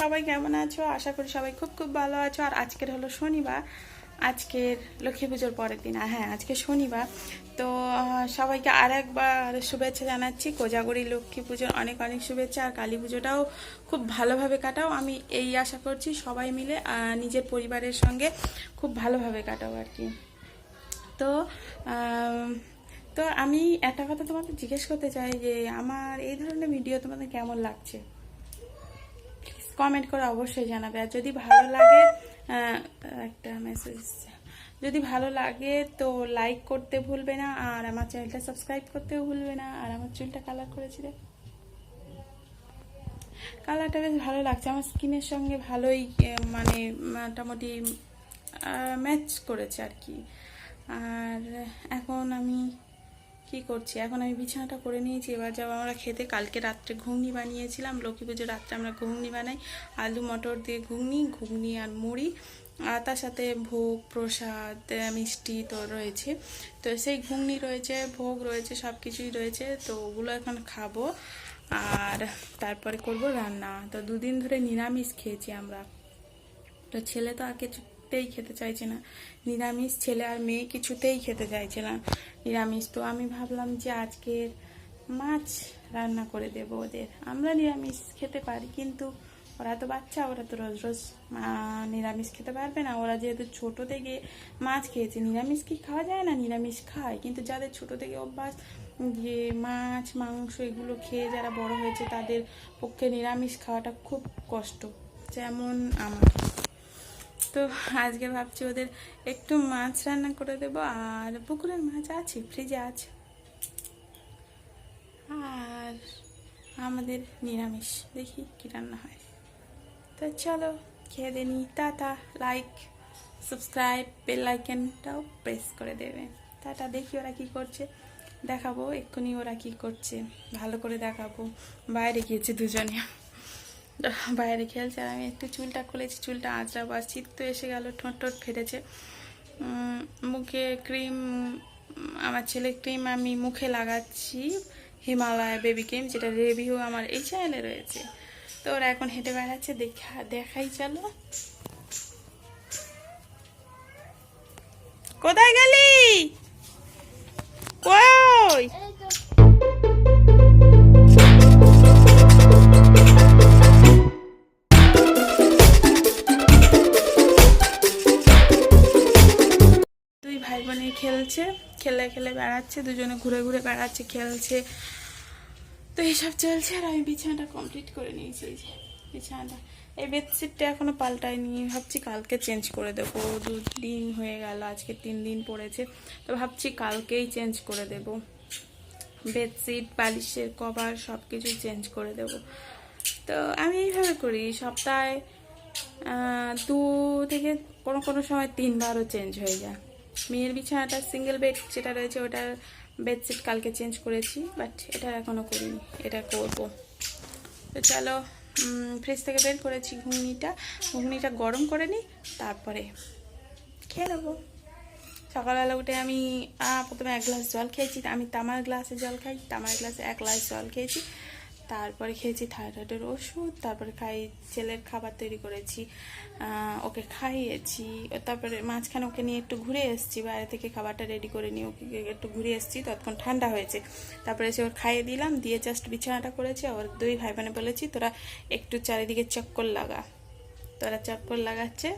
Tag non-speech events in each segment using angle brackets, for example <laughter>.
সবাই কেমন আছো? আশা করি সবাই খুব খুব ভালো আছো। আর আজকের হলো শনিবার। আজকের লক্ষ্মী পুজোর পরের দিন। হ্যাঁ আজকে শনিবার। তো সবাইকে আর একবার শুভেচ্ছা জানাচ্ছি। কোজাগরি লক্ষ্মী পুজোর অনেক অনেক শুভেচ্ছা। আর কালী পুজোটাও খুব ভালোভাবে কাটাও। আমি এই আশা করছি সবাই মিলে নিজের পরিবারের সঙ্গে খুব ভালোভাবে কাটাও আর কি। তো তো আমি একটা কথা তোমাকে জিজ্ঞেস করতে চাই যে, আমার এই ধরনের ভিডিও তোমাদের কেমন লাগছে? কমেন্ট করে অবশ্যই জানাবে। আর যদি ভালো লাগে একটা মেসেজ যদি ভালো লাগে তো লাইক করতে ভুলবে না, আর আমার চ্যানেলটা সাবস্ক্রাইব করতেও ভুলবে না, আর আমার চুলটা কালার করেছি কালারটা বেশ ভালো লাগছে। আমার স্কিনের সঙ্গে ভালোই মানে মোটামুটি ম্যাচ করেছে আর কি। আর এখন আমি কি করছি? এখন আমি বিছানাটা করে নিয়েছি। এবার যাব আমরা খেতে। কালকে রাত্রে ঘুগনি বানিয়েছিলাম। লক্ষ্মী পুজোর রাত্রে আমরা ঘুগনি বানাই। আলু মটর দিয়ে ঘুগনি ঘুগনি আর মুড়ি। আর তার সাথে ভোগ, প্রসাদ মিষ্টি তো রয়েছে। তো সেই ঘুগনি রয়েছে, ভোগ রয়েছে সব কিছুই রয়েছে। তো ওগুলো এখন খাব। আর তারপরে করব রান্না। তো দুদিন ধরে নিরামিষ খেয়েছি আমরা। তো ছেলে তো আর কিছুতেই খেতে চাইছে না। নিরামিষ ছেলে আর মেয়ে কিছুতেই খেতে চাইছে না। নিরামিষ তো আমি ভাবলাম যে আজকের মাছ রান্না করে দেব ওদের। আমরা নিরামিষ খেতে পারি, কিন্তু ওরা তো বাচ্চা, ওরা তো রোজ রোজ নিরামিষ খেতে পারবে না। ওরা যেহেতু ছোট থেকে মাছ খেয়েছে, নিরামিষ কি খাওয়া যায় না? নিরামিষ খায়, কিন্তু যাদের ছোট থেকে অভ্যাস যে মাছ, মাংস এগুলো খেয়ে যারা বড় হয়েছে, তাদের পক্ষে নিরামিষ খাওয়াটা খুব কষ্ট। যেমন আমার। তো আজকে ভাবছি ওদের একটু মাছ রান্না করে দেবো, আর পুকুরের মাছ আছে ফ্রিজে আছে। আর আমাদের নিরামিষ, দেখি কি রান্না হয়। তো চলো, খেয়ে দেনি টাটা লাইক সাবস্ক্রাইব বেল আইকনটাও প্রেস করে দেবে। টাটা, দেখি ওরা কি করছে। দেখাবো, এক্ষুনি ওরা কি করছে। ভালো করে দেখাবো। বাইরে গিয়েছে দুজনে। <sighs> বাইরে খেলছে আর আমি একটু চুলটা খুলেছি, চুলটা আঁচড়াবো আর শীত তো এসে গেল, ঠোঁট ঠোঁট ফেটেছে। মুখে ক্রিম আমার ছেলে ক্রিম আমি মুখে লাগাচ্ছি, হিমালয় বেবি ক্রিম যেটা রিভিউ আমার এই চ্যানেলে রয়েছে। তো ওরা এখন হেঁটে বেড়াচ্ছে, দেখা, দেখাই চলো। কোথায় গেলি? খেলছে, খেলে খেলে বেড়াচ্ছে, দুজনে ঘুরে ঘুরে বেড়াচ্ছে, খেলছে। তো এইসব চলছে আর আমি বিছানাটা কমপ্লিট করে নিয়েছি যে, বিছানাটা। এই বেডশিটটা এখনও পাল্টাইনি ভাবছি কালকে চেঞ্জ করে দেবো। দু দিন হয়ে গেল, আজকে তিন দিন পড়েছে। তো ভাবছি কালকেই চেঞ্জ করে দেবো। বেডশিট, বালিশের কভার সব কিছু চেঞ্জ করে দেব। তো আমি এইভাবে করি, সপ্তাহে দু থেকে কোনো কোনো সময় তিনবারও চেঞ্জ হয়ে যায়। মেয়ের বিছানাটা সিঙ্গেল বেড যেটা রয়েছে ওটার বেডশিট কালকে চেঞ্জ করেছি বাট এটা এখনও করিনি, এটা করব। তো চলো ফ্রিজ থেকে বের করেছি ঘুগনিটা। ঘুগনিটা গরম করে নিই তারপরে খেয়ে নেব। সকালবেলা উঠে আমি প্রথমে এক গ্লাস জল খেয়েছি, আমি তামার গ্লাসে জল খাই, তামার গ্লাসে এক গ্লাস জল খেয়েছি। তারপরে খেয়েছি থাইরয়েডের ওষুধ, তারপরে খাই ছেলের খাবার তৈরি করেছি ওকে খাইয়েছি, তারপরে মাঝখানে ওকে নিয়ে একটু ঘুরে এসেছি, বাইরে থেকে খাবারটা রেডি করে নিয়ে ওকে একটু ঘুরে এসেছি, ততক্ষণ ঠান্ডা হয়েছে। তারপরে সে ওর খাইয়ে দিলাম, দিয়ে জাস্ট বিছানাটা করেছে, ওর দুই ভাই বোনে বলেছি, তোরা একটু চারিদিকে চক্কর লাগা। তোরা চক্কর লাগাচ্ছে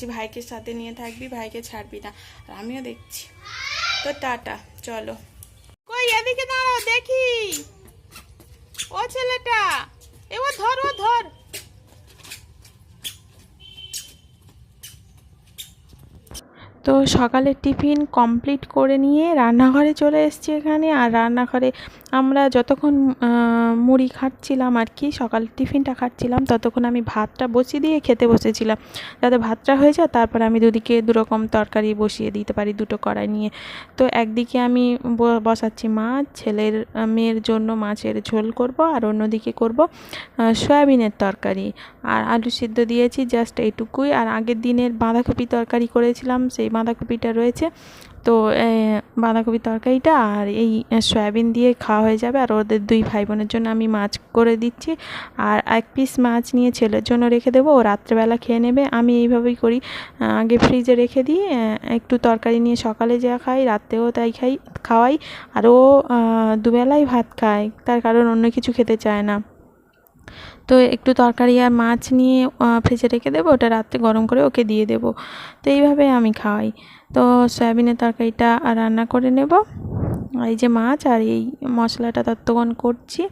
যে ভাইকে সাথে নিয়ে থাকবি, ভাইকে ছাড়বি না। আর আমিও দেখছি। তো টাটা, চলো। কই, এদিকে দাঁড়াও, দেখি। ও ছেলেটা এবার ধর, ও ধর। তো সকালের টিফিন কমপ্লিট করে নিয়ে রান্নাঘরে চলে এসেছি এখানে, আর রান্নাঘরে আমরা যতক্ষণ মুড়ি খাচ্ছিলাম আর কি, সকাল টিফিনটা খাচ্ছিলাম, ততক্ষণ আমি ভাতটা বসিয়ে দিয়ে খেতে বসেছিলাম। যাতে ভাতটা হয়ে যায়, তারপর আমি দুদিকে দুরকম তরকারি বসিয়ে দিতে পারি, দুটো কড়াই নিয়ে। তো একদিকে আমি বসাচ্ছি মাছ, ছেলের মেয়ের জন্য মাছের ঝোল করব আর অন্যদিকে করব সয়াবিনের তরকারি। আর আলু সিদ্ধ দিয়েছি জাস্ট এইটুকুই। আর আগের দিনের বাঁধাকপি তরকারি করেছিলাম, সেই বাঁধাকপিটা রয়েছে। তো বাঁধাকপির তরকারিটা আর এই সয়াবিন দিয়ে খাওয়া হয়ে যাবে। আর ওদের দুই ভাই বোনের জন্য আমি মাছ করে দিচ্ছি। আর এক পিস মাছ নিয়ে ছেলের জন্য রেখে দেবো। ও রাত্রেবেলা খেয়ে নেবে। আমি এইভাবেই করি। আগে ফ্রিজে রেখে দিই। একটু তরকারি নিয়ে সকালে যা খাই, রাত্রেও তাই খাই, খাওয়াই। আর ও দুবেলাই ভাত খায়। তার কারণ অন্য কিছু খেতে চায় না। তো একটু তরকারি আর মাছ নিয়ে ফ্রিজে রেখে দেবো। ওটা রাত্রে গরম করে ওকে দিয়ে দেবো। তো এইভাবে আমি খাওয়াই। তো সয়াবিনের তরকারিটা রান্না করে নেব। এই যে মাছ আর এই মশলাটা তত্ত্বগণ করছি।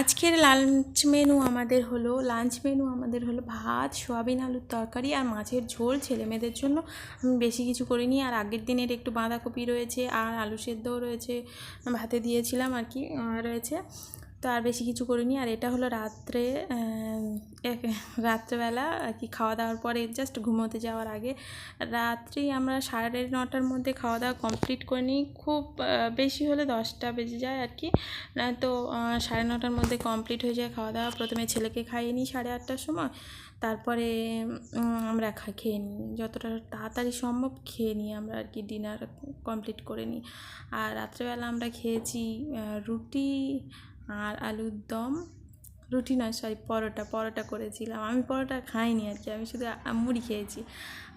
আজকের লাঞ্চ মেনু আমাদের হলো লাঞ্চ মেনু আমাদের হলো ভাত, সোয়াবিন, আলুর তরকারি আর মাছের ঝোল ছেলে মেয়েদের জন্য। আমি বেশি কিছু করিনি আর আগের দিনের একটু বাঁধাকপি রয়েছে আর আলু সেদ্ধও রয়েছে। ভাতে দিয়েছিলাম আর কি রয়েছে। তো আর বেশি কিছু করিনি। আর এটা হলো রাত্রে রাত্রেবেলা আর কি খাওয়া দাওয়ার পরে জাস্ট ঘুমোতে যাওয়ার আগে। রাত্রি আমরা সাড়ে নটার মধ্যে খাওয়া দাওয়া কমপ্লিট করে নিই। খুব বেশি হলে দশটা বেজে যায় আর কি। তো সাড়ে নটার মধ্যে কমপ্লিট হয়ে যায় খাওয়া দাওয়া। প্রথমে ছেলেকে খাইয়ে নিই সাড়ে আটটার সময়। তারপরে আমরা খেয়ে নিই। যতটা তাড়াতাড়ি সম্ভব খেয়ে নিই আমরা আর কি ডিনার কমপ্লিট করে নিই। আর রাত্রেবেলা আমরা খেয়েছি রুটি আর আলুর দম, রুটি নয় সরি পরোটা পরোটা করেছিলাম। আমি পরোটা খাইনি আর কি, আমি শুধু মুড়ি খেয়েছি।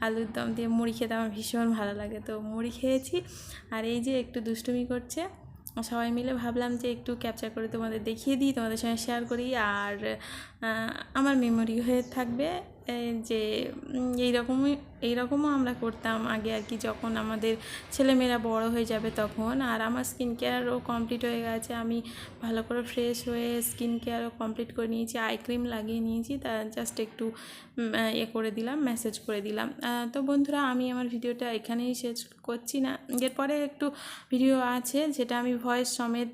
আলুর দম দিয়ে মুড়ি খেতে আমার ভীষণ ভালো লাগে। তো মুড়ি খেয়েছি আর এই যে একটু দুষ্টুমি করছে, সবাই মিলে ভাবলাম যে একটু ক্যাপচার করে তোমাদের দেখিয়ে দিই, তোমাদের সঙ্গে শেয়ার করি। আর আমার মেমোরি হয়ে থাকবে যে এইরকমই, এইরকমও আমরা করতাম আগে আর কি। যখন আমাদের ছেলেমেয়েরা বড় হয়ে যাবে তখন, আর আমার স্কিন কেয়ারও কমপ্লিট হয়ে গেছে। আমি ভালো করে ফ্রেশ হয়ে স্কিন কেয়ারও কমপ্লিট করে নিয়েছি আই ক্রিম লাগিয়ে নিয়েছি। তা জাস্ট একটু এ করে দিলাম মেসেজ করে দিলাম। তো বন্ধুরা, আমি আমার ভিডিওটা এখানেই শেষ করছি না। এরপরে একটু ভিডিও আছে, যেটা আমি ভয়েস সমেত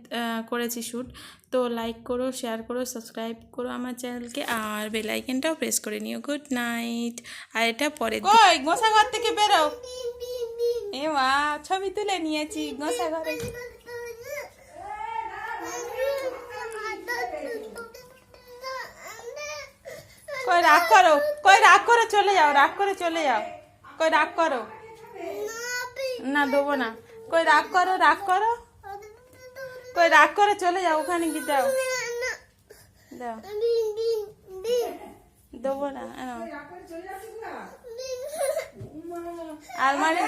করেছি শ্যুট তো লাইক করো শেয়ার করো সাবস্ক্রাইব করো আমার চ্যানেলকে আর বেল আইকনটাও প্রেস করে নিও। গুড নাইট আর এটা পরে দিন। গোসা ঘর থেকে বেরো। এ মা, ছবি তুলে নিয়েছি গোসা ঘরে কই, রাগ করো। কই, রাগ করে চলে যাও, রাগ করে চলে যাও। কই, রাগ করো। না, দেবো না। কই, রাগ করো রাগ করো। কই রাগ করে চলে যাও ওখানে কি দাও। দাও। দেবো না আনো। আলমারি